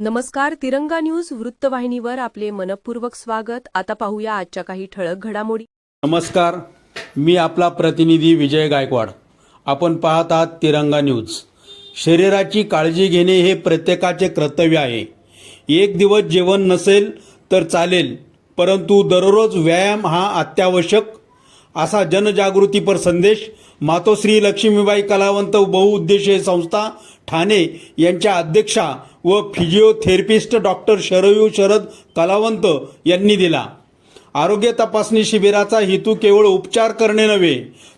नमस्कार तिरंगा न्यूज वृत्तवाहिनीवर आपले मनपूर्वक स्वागत. आता पाहूया आजच्या काही ठळक घडामोडी. नमस्कार मी आपला प्रतिनिधी विजय गायकवाड. आपण पाहत आहात तिरंगा न्यूज. शरीराची काळजी घेणे हे प्रत्येकाचे कर्तव्य आहे. एक दिवस जेवण नसेल तर चालेल परंतु दररोज व्यायाम हा अत्यावश्यक. असा जनजागृतीपर संदेश मातोश्री लक्ष्मीबाई कलावंत बहुउद्देशीय संस्था ठाणे यांच्या अध्यक्षा व फिजिओथेरपिस्ट डॉक्टर शरयू शरद कलावंत यांनी दिला. आरोग्य तपासणी शिबिराचा हेतू केवळ उपचार करणे नव्हे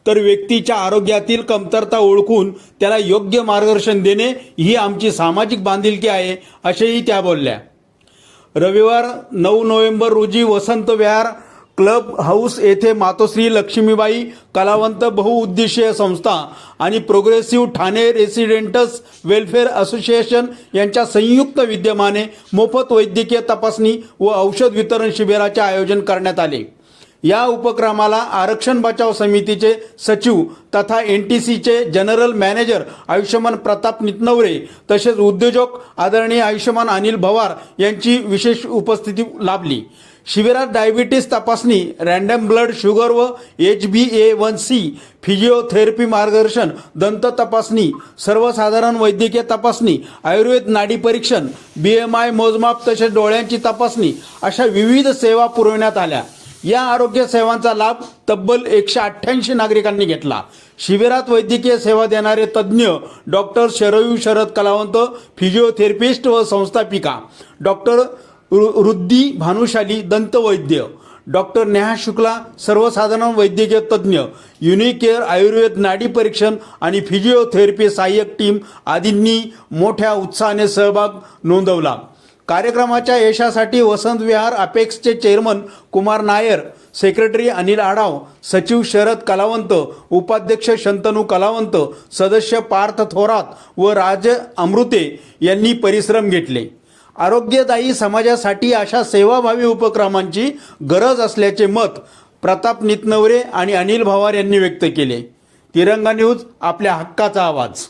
तर व्यक्तीच्या आरोग्यातील कमतरता ओळखून त्याला योग्य मार्गदर्शन देणे ही आमची सामाजिक बांधिलकी आहे असेही त्या बोलल्या. रविवार नऊ नोव्हेंबर रोजी वसंत विहार क्लब हाऊस येथे मातोश्री लक्ष्मीबाई कलावंत बहुउद्देशीय संस्था आणि progressive Thane residents welfare association यांच्या संयुक्त विद्यमाने मोफत वैद्यकीय तपासणी व औषध वितरण शिबिराचे आयोजन करण्यात आले. या उपक्रमाला आरक्षण बचाव समितीचे सचिव तथा एन टी सीचे जनरल मॅनेजर आयुष्यमान प्रताप नितनवरे तसेच उद्योजक आदरणीय आयुष्यमान अनिल भवार यांची विशेष उपस्थिती लाभली. शिबिरात डायबिटीस तपासणी रँडम ब्लड शुगर व H B A one C physiotherapy मार्गदर्शन दंत तपासणी सर्वसाधारण वैद्यकीय तपासणी आयुर्वेद नाडी परीक्षण बी एम आय मोजमाप तसेच डोळ्यांची तपासणी अशा विविध सेवा पुरविण्यात आल्या. या आरोग्य सेवांचा लाभ तब्बल एकशे अठ्ठ्याऐंशी नागरिकांनी घेतला. शिबिरात वैद्यकीय सेवा देणारे तज्ज्ञ डॉक्टर शरयू शरद कलावंत फिजिओथेरपिस्ट व संस्थापिका. डॉक्टर रु- भानुशाली दंतवैद्य. डॉक्टर नेहा शुक्ला सर्वसाधारण वैद्यकीय तज्ज्ञ युनिकेअर आयुर्वेद नाडी परीक्षण आणि फिजिओथेरपी सहाय्यक टीम आदींनी मोठ्या उत्साहाने सहभाग नोंदवला. कार्यक्रमाच्या यशासाठी वसंत विहार अपेक्सचे चेअरमन कुमार नायर सेक्रेटरी अनिल आढाव सचिव शरद कलावंत उपाध्यक्ष शंतनू कलावंत सदस्य पार्थ थोरात व राज अमृते यांनी परिश्रम घेतले. आरोग्यदायी समाजासाठी अशा सेवाभावी उपक्रमांची गरज असल्याचे मत प्रताप नितनवरे आणि अनिल भवार यांनी व्यक्त केले. तिरंगा न्यूज आपल्या हक्काचा आवाज.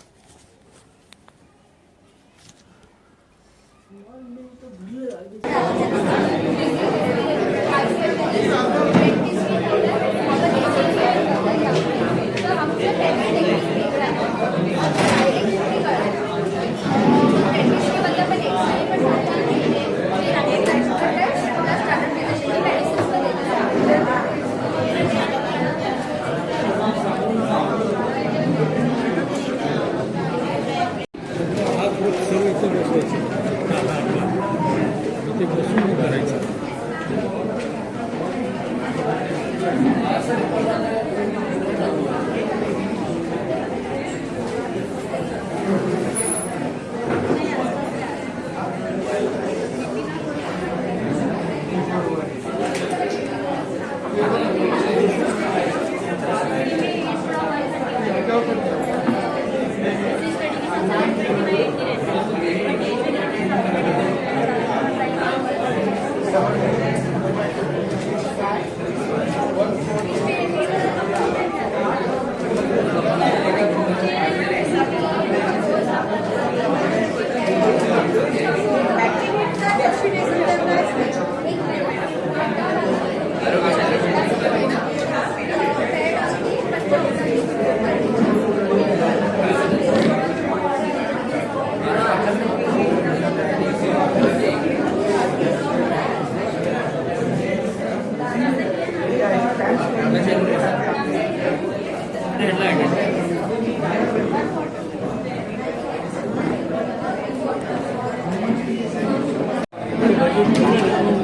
Gracias.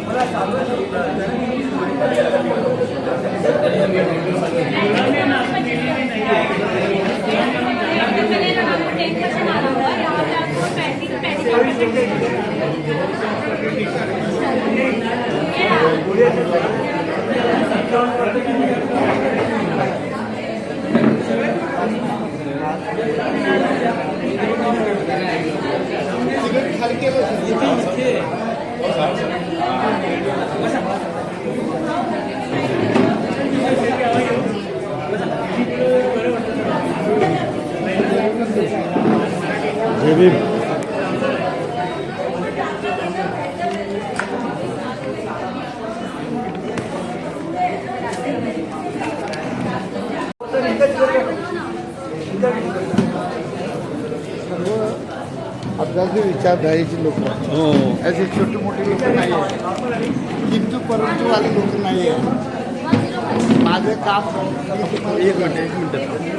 मला चालू आहे Jebim. अपघाती विचारधारेची लोक हो. असे छोटे मोठे लोक नाही आहेत. किंतु परंतु वाले लोक नाही आहेत. माझं काम एक मिनिट एक मिनिट.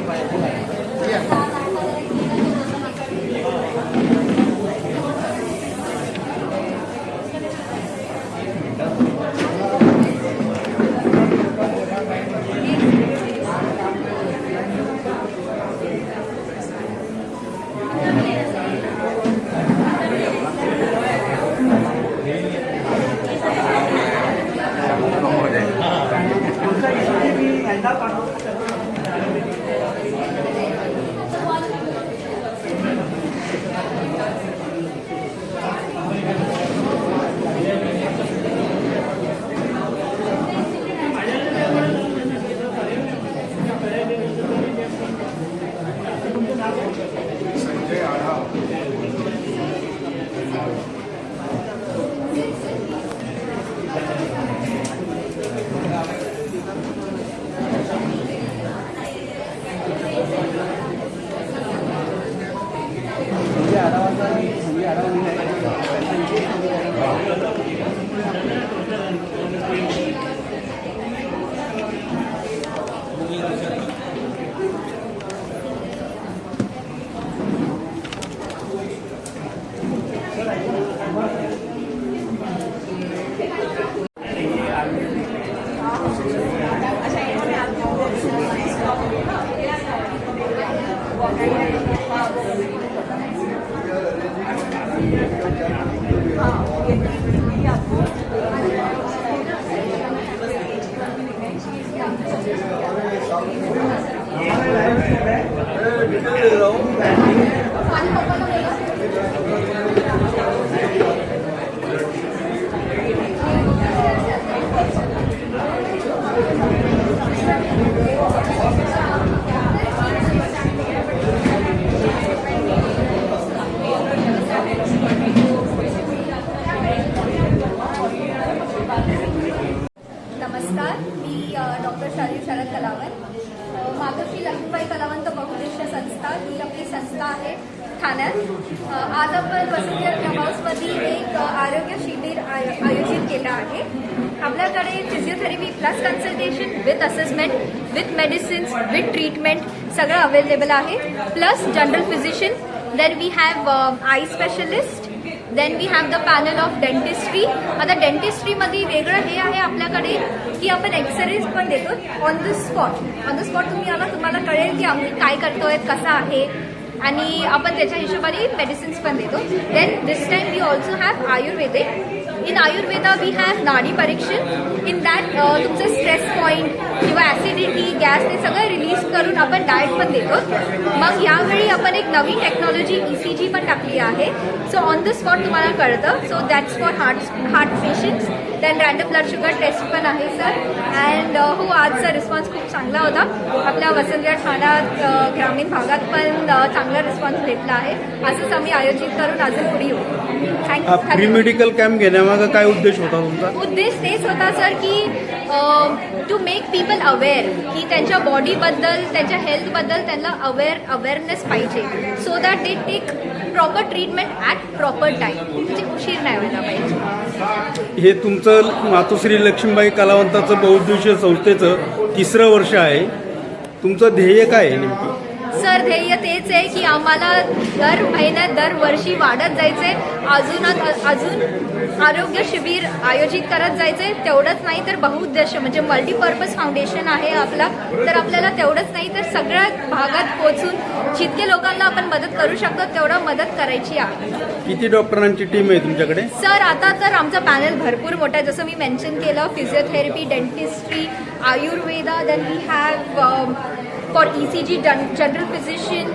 नमस्कार मी डॉक्टर शालीर शरद कलावत. अ, मातोश्री लक्ष्मीबाई कलावंत बहुउद्देशीय संस्था ही आपली संस्था आहे ठाण्यात. आज आपण वसंत क्लब हाऊसमध्ये एक आरोग्य शिबिर आय- आयोजित केलं आहे. आपल्याकडे physiotherapy plus consultation with assessment with medicines with treatment सगळं अवेलेबल आहे. Plus general physician then we have eye specialist then we have the panel of dentistry आता डेंटिस्ट्रीमध्ये वेगळं हे आहे आपल्याकडे की आपण एक्सरेज पण देतो on the spot on the spot तुम्ही आला तुम्हाला कळेल की आम्ही काय करतोय कसं आहे. आणि आपण त्याच्या हिशोबाने मेडिसिन्स पण देतो. Then this time we also have Ayurvedic in Ayurveda we have nadi parikshan in that तुमचं स्ट्रेस पॉईंट किंवा ॲसिडिटी गॅस ते सगळं रिलीज करून आपण डाएट पण देतो. मग यावेळी आपण एक नवीन टेक्नॉलॉजी ई सी जी पण टाकली आहे. सो ऑन द स्पॉट तुम्हाला कळतं. So that's for heart heart patients then random blood sugar test पण आहे सर अँड हो आजचा रिस्पॉन्स खूप चांगला होता. आपल्या वसंतविहार ठाण्यात अ, ग्रामीण भागात पण अ, चांगला रिस्पॉन्स भेटला आहे. असंच आम्ही आयोजित करून अजून पुढे येऊ. थँक्यू मेडिकल कॅम्प घेण्यामागं काय उद्देश होता तुमचा? उद्देश तेच होता सर की टू मेक पीपल अवेअर की त्यांच्या बॉडीबद्दल त्यांच्या हेल्थबद्दल त्यांना अवेअर अवेअरनेस पाहिजे. So that they take proper treatment at proper time म्हणजे उशीर नाही व्हायला पाहिजे. हे तुमचं मातोश्री लक्ष्मीबाई कलावंताचं बहुउद्देशीय संस्थेचं तिसरं वर्ष आहे. तुमचं ध्येय काय आहे नेमकं? तर ध्येय तेच आहे की आम्हाला दर महिन्यात दरवर्षी वाढत जायचे अजून अजून आरोग्य शिबिर आयोजित करत जायचे तेवढंच नाही तर बहुउद्देश म्हणजे मल्टीपर्पज फाउंडेशन आहे आपला. तर आपल्याला तेवढंच नाही तर सगळ्या भागात पोहोचून जितके लोकांना आपण मदत करू शकतो तेवढं मदत करायची आहे. किती डॉक्टरांची टीम आहे तुमच्याकडे? सर आता तर आमचा पॅनल भरपूर मोठा आहे. जसं मी मेन्शन केलं physiotherapy dentistry Ayurveda then we have C G general physician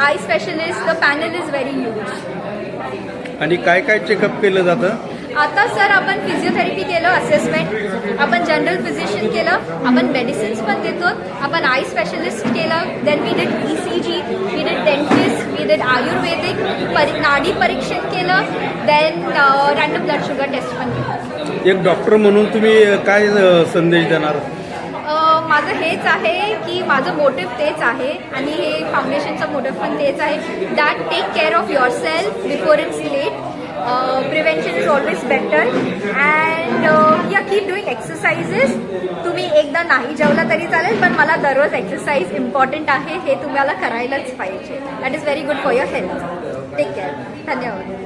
eye specialist the panel is very huge आणि काय काय चेकअप केलं जातं? आता सर आपण फिजिओथेरपी केलं असेसमेंट आपण जनरल फिजिशियन केलं आपण मेडिसिन्स पण देतो आपण आय स्पेशलिस्ट केलं then we did E C G we did dentist we did Ayurvedic परि नाडी परीक्षण केलं then random blood sugar test पण केलं. एक डॉक्टर म्हणून तुम्ही काय संदेश देणार? माझं हेच आहे की माझं मोटिव्ह तेच आहे आणि हे फाउंडेशनचं मोटिव्ह पण तेच आहे. That take care of your self before it's late prevention is always better and yeah keep doing exercises तुम्ही एकदा नाही जेवला तरी चालेल पण मला दररोज एक्सरसाइज इम्पॉर्टंट आहे. हे तुम्हाला करायलाच पाहिजे. That is very good for your health take care धन्यवाद.